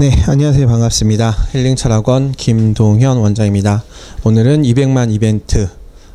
네, 안녕하세요. 반갑습니다. 힐링 철학원 김동현 원장입니다. 오늘은 200만 이벤트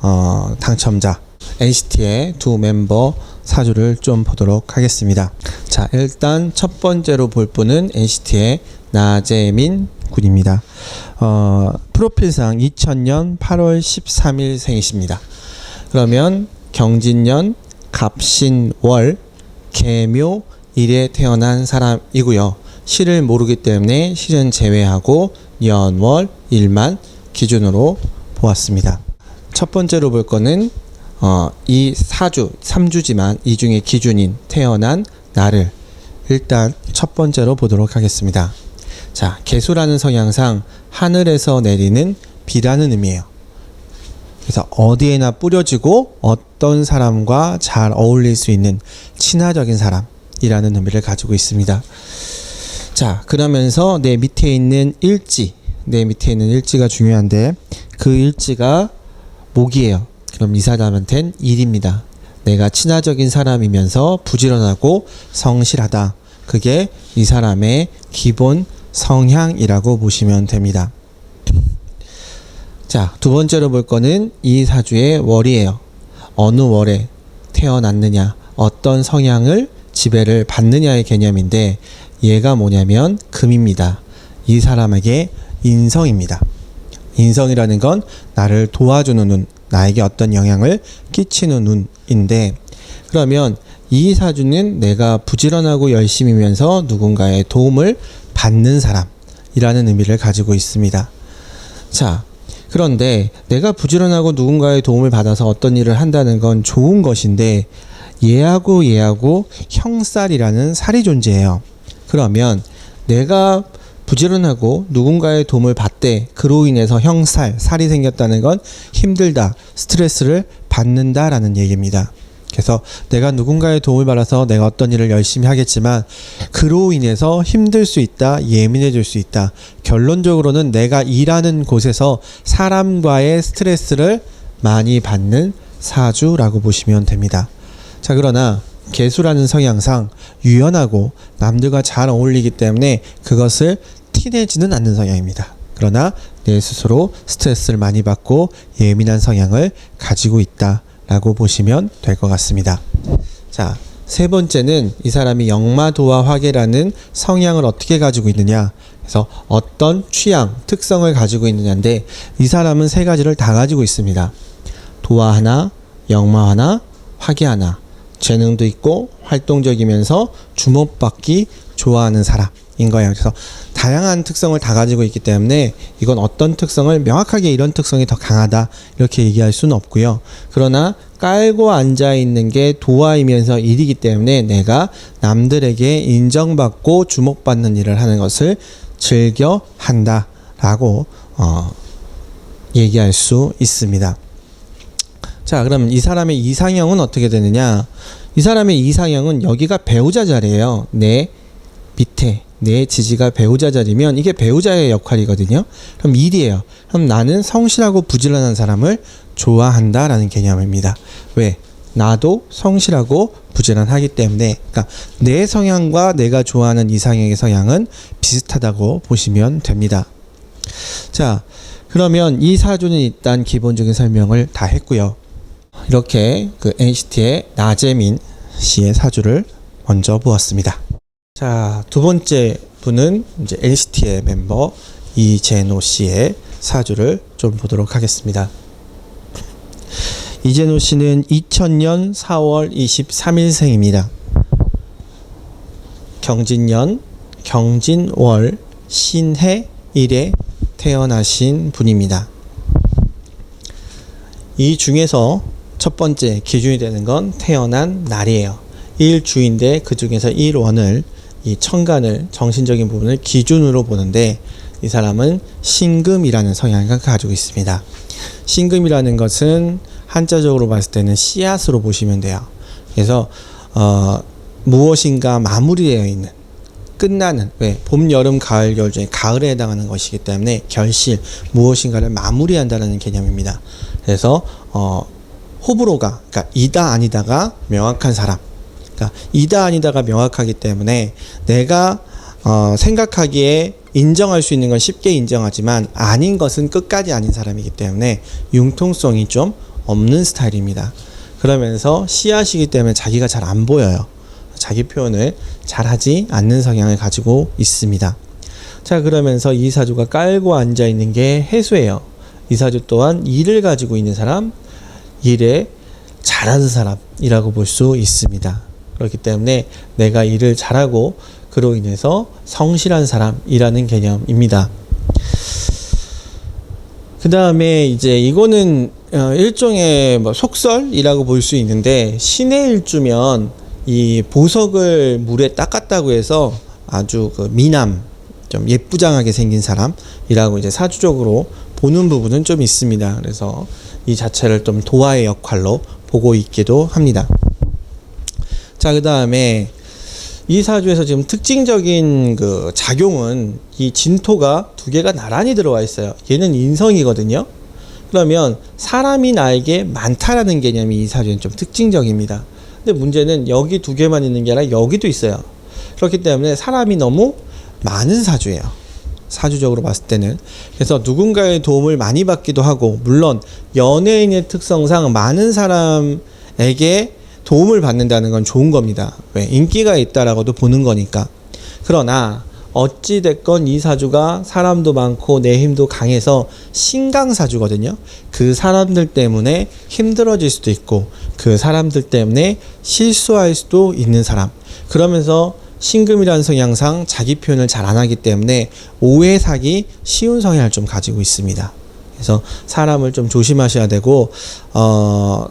어, 당첨자 NCT의 두 멤버 사주를 좀 보도록 하겠습니다. 자, 일단 첫 번째로 볼 분은 NCT의 나재민 군입니다. 어, 프로필상 2000년 8월 13일 생이십니다. 그러면 경진년 갑신월 개묘 일에 태어난 사람이고요. 시를 모르기 때문에 실은 제외하고 연월 일만 기준으로 보았습니다. 첫 번째로 볼 거는 어, 이 사주, 삼주지만 이 중에 기준인 태어난 날을 일단 첫 번째로 보도록 하겠습니다. 자, 개수라는 성향상 하늘에서 내리는 비라는 의미예요. 그래서 어디에나 뿌려지고 어떤 사람과 잘 어울릴 수 있는 친화적인 사람이라는 의미를 가지고 있습니다. 자, 그러면서 내 밑에 있는 일지, 내 밑에 있는 일지가 중요한데 그 일지가 목이에요. 그럼 이 사람한텐 일입니다. 내가 친화적인 사람이면서 부지런하고 성실하다. 그게 이 사람의 기본 성향이라고 보시면 됩니다. 자, 두 번째로 볼 거는 이 사주의 월이에요. 어느 월에 태어났느냐, 어떤 성향을 지배를 받느냐의 개념인데 얘가 뭐냐면 금입니다. 이 사람에게 인성입니다. 인성이라는 건 나를 도와주는 눈, 나에게 어떤 영향을 끼치는 눈인데 그러면 이 사주는 내가 부지런하고 열심히면서 누군가의 도움을 받는 사람이라는 의미를 가지고 있습니다. 자, 그런데 내가 부지런하고 누군가의 도움을 받아서 어떤 일을 한다는 건 좋은 것인데 얘하고 얘하고 형살이라는 살이 존재해요. 그러면 내가 부지런하고 누군가의 도움을 받되 그로 인해서 형살, 살이 생겼다는 건 힘들다, 스트레스를 받는다라는 얘기입니다. 그래서 내가 누군가의 도움을 받아서 내가 어떤 일을 열심히 하겠지만 그로 인해서 힘들 수 있다, 예민해질 수 있다. 결론적으로는 내가 일하는 곳에서 사람과의 스트레스를 많이 받는 사주라고 보시면 됩니다. 자, 그러나 개수라는 성향상 유연하고 남들과 잘 어울리기 때문에 그것을 티내지는 않는 성향입니다. 그러나 내 스스로 스트레스를 많이 받고 예민한 성향을 가지고 있다라고 보시면 될 것 같습니다. 자, 세 번째는 이 사람이 역마도와 화계라는 성향을 어떻게 가지고 있느냐. 그래서 어떤 취향, 특성을 가지고 있느냐인데 이 사람은 세 가지를 다 가지고 있습니다. 도화 하나, 역마 하나, 화계 하나. 재능도 있고 활동적이면서 주목받기 좋아하는 사람인 거예요. 그래서 다양한 특성을 다 가지고 있기 때문에 이건 어떤 특성을 명확하게 이런 특성이 더 강하다 이렇게 얘기할 수는 없고요. 그러나 깔고 앉아 있는 게 도화이면서 일이기 때문에 내가 남들에게 인정받고 주목받는 일을 하는 것을 즐겨 한다라고 어, 얘기할 수 있습니다. 자, 그럼 이 사람의 이상형은 어떻게 되느냐? 이 사람의 이상형은 여기가 배우자 자리예요. 내 밑에 내 지지가 배우자 자리면 이게 배우자의 역할이거든요. 그럼 일이에요. 그럼 나는 성실하고 부지런한 사람을 좋아한다라는 개념입니다. 왜? 나도 성실하고 부지런하기 때문에 그러니까 내 성향과 내가 좋아하는 이상형의 성향은 비슷하다고 보시면 됩니다. 자, 그러면 이 사주는 일단 기본적인 설명을 다 했고요. 이렇게 그 NCT의 나재민 씨의 사주를 먼저 보았습니다. 자, 두 번째 분은 이제 NCT의 멤버 이재노 씨의 사주를 좀 보도록 하겠습니다. 이재노 씨는 2000년 4월 23일생입니다. 경진년 경진월 신해 일에 태어나신 분입니다. 이 중에서 첫 번째 기준이 되는 건 태어난 날이에요. 일주인데 그 중에서 일원을 이 천간을 정신적인 부분을 기준으로 보는데 이 사람은 신금이라는 성향을 가지고 있습니다. 신금이라는 것은 한자적으로 봤을 때는 씨앗으로 보시면 돼요. 그래서 어, 무엇인가 마무리되어 있는 끝나는 왜 봄, 여름, 가을, 겨울 중에 가을에 해당하는 것이기 때문에 결실 무엇인가를 마무리한다는 개념입니다. 그래서 어, 호불호가 그러니까 이다 아니다가 명확한 사람. 그러니까 이다 아니다가 명확하기 때문에 내가 어, 생각하기에 인정할 수 있는 건 쉽게 인정하지만 아닌 것은 끝까지 아닌 사람이기 때문에 융통성이 좀 없는 스타일입니다. 그러면서 씨앗이기 때문에 자기가 잘 안 보여요. 자기 표현을 잘 하지 않는 성향을 가지고 있습니다. 자, 그러면서 이 사주가 깔고 앉아 있는 게 해수예요. 이 사주 또한 일을 가지고 있는 사람, 일에 잘하는 사람이라고 볼 수 있습니다. 그렇기 때문에 내가 일을 잘하고 그로 인해서 성실한 사람이라는 개념입니다. 그 다음에 이제 이거는 어, 일종의 뭐 속설이라고 볼 수 있는데 신의 일주면 이 보석을 물에 닦았다고 해서 아주 그 미남 좀 예쁘장하게 생긴 사람이라고 이제 사주적으로 보는 부분은 좀 있습니다. 그래서 이 자체를 좀 도화의 역할로 보고 있기도 합니다. 자, 그 다음에 이 사주에서 지금 특징적인 그 작용은 이 진토가 두 개가 나란히 들어와 있어요. 얘는 인성이거든요. 그러면 사람이 나에게 많다라는 개념이 이 사주엔 좀 특징적입니다. 근데 문제는 여기 두 개만 있는 게 아니라 여기도 있어요. 그렇기 때문에 사람이 너무 많은 사주예요. 사주적으로 봤을 때는. 그래서 누군가의 도움을 많이 받기도 하고, 물론 연예인의 특성상 많은 사람에게 도움을 받는다는 건 좋은 겁니다. 왜? 인기가 있다라고도 보는 거니까. 그러나, 어찌 됐건 이 사주가 사람도 많고 내 힘도 강해서 신강 사주거든요. 그 사람들 때문에 힘들어질 수도 있고 그 사람들 때문에 실수할 수도 있는 사람. 그러면서 신금이라는 성향상 자기 표현을 잘 안 하기 때문에 오해 사기 쉬운 성향을 좀 가지고 있습니다. 그래서 사람을 좀 조심하셔야 되고 어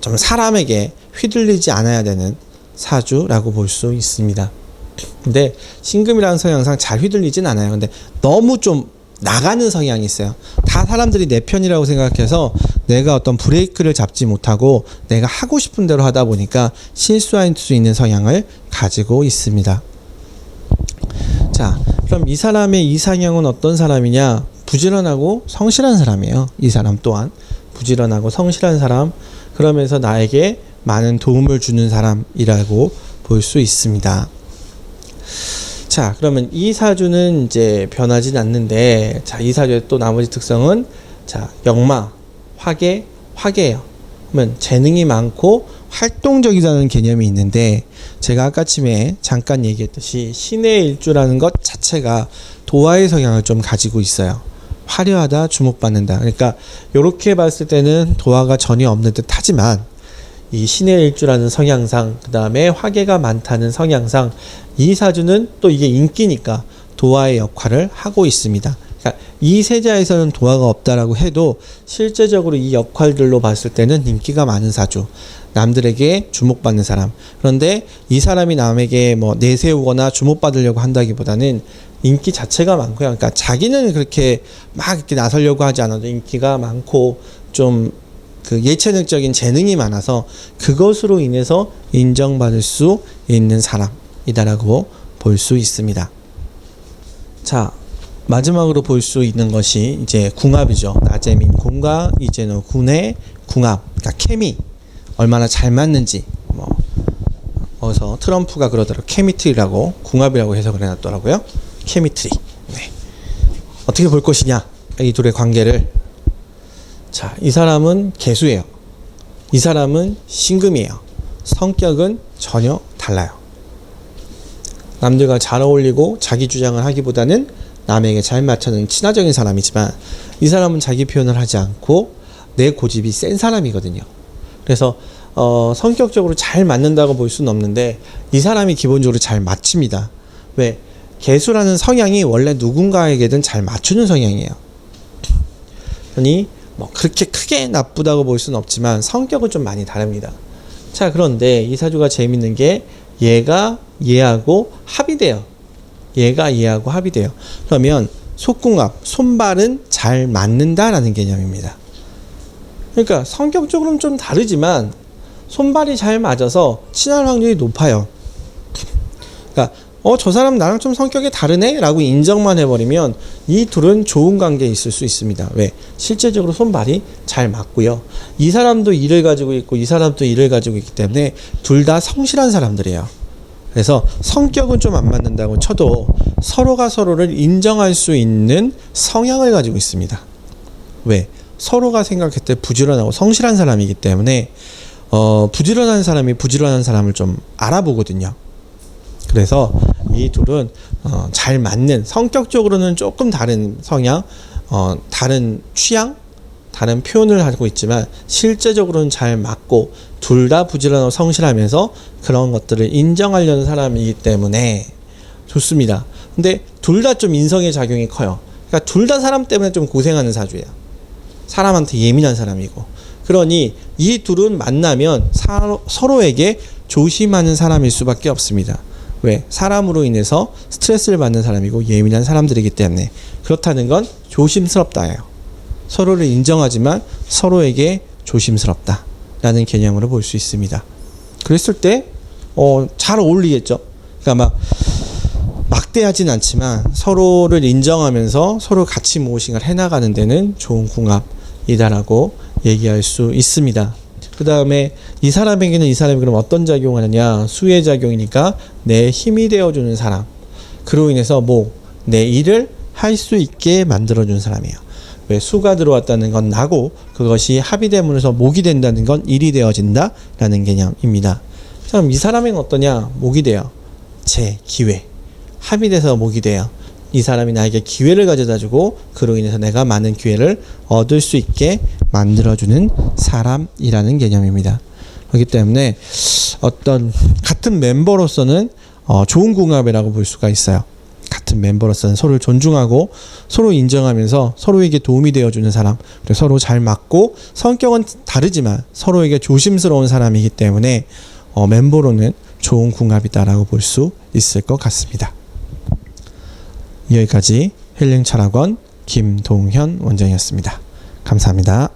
좀 사람에게 휘둘리지 않아야 되는 사주라고 볼 수 있습니다. 근데 신금이라는 성향상 잘 휘둘리진 않아요. 근데 너무 좀 나가는 성향이 있어요. 다 사람들이 내 편이라고 생각해서 내가 어떤 브레이크를 잡지 못하고 내가 하고 싶은 대로 하다 보니까 실수할 수 있는 성향을 가지고 있습니다. 자, 그럼 이 사람의 이상형은 어떤 사람이냐? 부지런하고 성실한 사람이에요. 이 사람 또한 부지런하고 성실한 사람. 그러면서 나에게 많은 도움을 주는 사람이라고 볼 수 있습니다. 자, 그러면 이 사주는 이제 변하진 않는데, 자, 이 사주의 또 나머지 특성은, 자, 역마, 화계, 화계예요. 그러면 재능이 많고 활동적이라는 개념이 있는데, 제가 아까쯤에 잠깐 얘기했듯이 신의 일주라는 것 자체가 도화의 성향을 좀 가지고 있어요. 화려하다, 주목받는다. 그러니까, 이렇게 봤을 때는 도화가 전혀 없는 듯 하지만, 이 신의 일주라는 성향상, 그 다음에 화계가 많다는 성향상, 이 사주는 또 이게 인기니까 도화의 역할을 하고 있습니다. 그러니까 이 세자에서는 도화가 없다라고 해도 실제적으로 이 역할들로 봤을 때는 인기가 많은 사주. 남들에게 주목받는 사람. 그런데 이 사람이 남에게 뭐 내세우거나 주목받으려고 한다기보다는 인기 자체가 많고요. 그러니까 자기는 그렇게 막 이렇게 나서려고 하지 않아도 인기가 많고 좀 그 예체능적인 재능이 많아서 그것으로 인해서 인정받을 수 있는 사람이다라고 볼 수 있습니다. 자, 마지막으로 볼 수 있는 것이 이제 궁합이죠. 나재민 군과 이재노 군의 궁합, 그러니까 케미 얼마나 잘 맞는지 뭐 어서 트럼프가 그러더라고 케미트리라고 궁합이라고 해석을 해놨더라고요. 케미트리. 네. 어떻게 볼 것이냐 이 둘의 관계를 자, 이 사람은 개수예요. 이 사람은 신금이에요. 성격은 전혀 달라요. 남들과 잘 어울리고 자기 주장을 하기보다는 남에게 잘 맞춰는 친화적인 사람이지만 이 사람은 자기 표현을 하지 않고 내 고집이 센 사람이거든요. 그래서 어, 성격적으로 잘 맞는다고 볼 수는 없는데 이 사람이 기본적으로 잘 맞춥니다. 왜? 개수라는 성향이 원래 누군가에게든 잘 맞추는 성향이에요. 아니 뭐 그렇게 크게 나쁘다고 볼 수는 없지만 성격은 좀 많이 다릅니다. 자, 그런데 이 사주가 재밌는 게 얘가 얘하고 합이 돼요. 얘가 얘하고 합이 돼요. 그러면 속궁합, 손발은 잘 맞는다라는 개념입니다. 그러니까 성격적으로는 좀 다르지만 손발이 잘 맞아서 친할 확률이 높아요. 그러니까 어, 저 사람 나랑 좀 성격이 다르네? 라고 인정만 해버리면 이 둘은 좋은 관계에 있을 수 있습니다. 왜? 실제적으로 손발이 잘 맞고요. 이 사람도 일을 가지고 있고 이 사람도 일을 가지고 있기 때문에 둘 다 성실한 사람들이에요. 그래서 성격은 좀 안 맞는다고 쳐도 서로가 서로를 인정할 수 있는 성향을 가지고 있습니다. 왜? 서로가 생각했을 때 부지런하고 성실한 사람이기 때문에 어, 부지런한 사람이 부지런한 사람을 좀 알아보거든요. 그래서 이 둘은 어, 잘 맞는 성격적으로는 조금 다른 성향, 어, 다른 취향, 다른 표현을 하고 있지만 실제적으로는 잘 맞고 둘 다 부지런하고 성실하면서 그런 것들을 인정하려는 사람이기 때문에 좋습니다. 근데 둘 다 좀 인성의 작용이 커요. 그러니까 둘 다 사람 때문에 좀 고생하는 사주예요. 사람한테 예민한 사람이고. 그러니 이 둘은 만나면 사, 서로에게 조심하는 사람일 수밖에 없습니다. 왜? 사람으로 인해서 스트레스를 받는 사람이고 예민한 사람들이기 때문에 그렇다는 건 조심스럽다예요. 서로를 인정하지만 서로에게 조심스럽다 라는 개념으로 볼 수 있습니다. 그랬을 때, 어, 잘 어울리겠죠? 그러니까 막, 막대하진 않지만 서로를 인정하면서 서로 같이 무엇인가를 해나가는 데는 좋은 궁합이다라고 얘기할 수 있습니다. 그 다음에 이 사람에게는 이 사람이 그럼 어떤 작용을 하느냐? 수혜 작용이니까 내 힘이 되어주는 사람. 그로 인해서 뭐, 내 일을 할 수 있게 만들어주는 사람이에요. 왜 수가 들어왔다는 건 나고 그것이 합의됨으로써 목이 된다는 건 일이 되어진다라는 개념입니다. 자, 그럼 이 사람은 어떠냐? 목이 돼요. 제 기회. 합의돼서 목이 돼요. 이 사람이 나에게 기회를 가져다 주고 그로 인해서 내가 많은 기회를 얻을 수 있게 만들어주는 사람이라는 개념입니다. 그렇기 때문에 어떤 같은 멤버로서는 어, 좋은 궁합이라고 볼 수가 있어요. 같은 멤버로서는 서로를 존중하고 서로 인정하면서 서로에게 도움이 되어주는 사람 그리고 서로 잘 맞고 성격은 다르지만 서로에게 조심스러운 사람이기 때문에 어, 멤버로는 좋은 궁합이다라고 볼 수 있을 것 같습니다. 여기까지 힐링 철학원 김동현 원장이었습니다. 감사합니다.